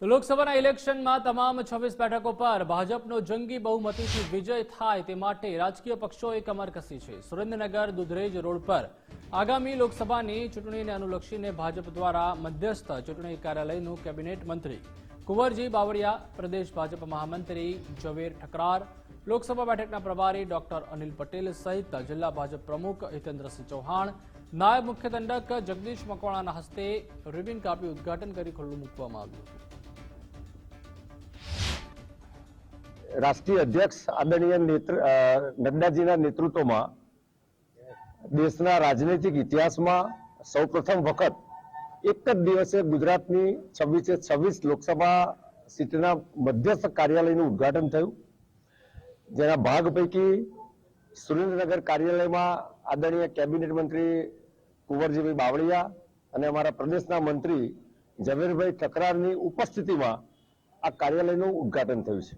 લોકસભાના ઇલેક્શનમાં તમામ છવ્વીસ બેઠકો પર ભાજપનો જંગી બહુમતીથી વિજય થાય તે માટે રાજકીય પક્ષોએ કમર કસી છે. સુરેન્દ્રનગર, દુધરેજ રોડ પર આગામી લોકસભાની ચૂંટણીને અનુલક્ષીને ભાજપ દ્વારા મધ્યસ્થ ચૂંટણી કાર્યાલયનું કેબિનેટ મંત્રી કુંવરજી બાવળિયા, પ્રદેશ ભાજપ મહામંત્રી ઝવેર ઠકરાર, લોકસભા બેઠકના પ્રભારી ડોક્ટર અનિલ પટેલ સહિત જિલ્લા ભાજપ પ્રમુખ હિતેન્દ્રસિંહ ચૌહાણ નાયબ મુખ્ય દંડક જગદીશ મકવાણાના હસ્તે રિબિન કાપી ઉદઘાટન કરી ખુલ્લું મૂકવામાં આવ્યું રાષ્ટ્રીય અધ્યક્ષ આદરણીય નડ્ડાજીના નેતૃત્વમાં દેશના રાજનૈતિક ઇતિહાસમાં સૌપ્રથમ વખત એક જ દિવસે ગુજરાતની છવ્વીસે છવ્વીસ લોકસભા સીટના મધ્યસ્થ કાર્યાલયનું ઉદ્ઘાટન થયું. જેના ભાગ પૈકી સુરેન્દ્રનગર કાર્યાલયમાં આદરણીય કેબિનેટ મંત્રી કુંવરજીભાઈ બાવળિયા અને અમારા પ્રદેશના મંત્રી ઝવેરભાઈ ઠકરારની ઉપસ્થિતિમાં આ કાર્યાલયનું ઉદ્ઘાટન થયું છે.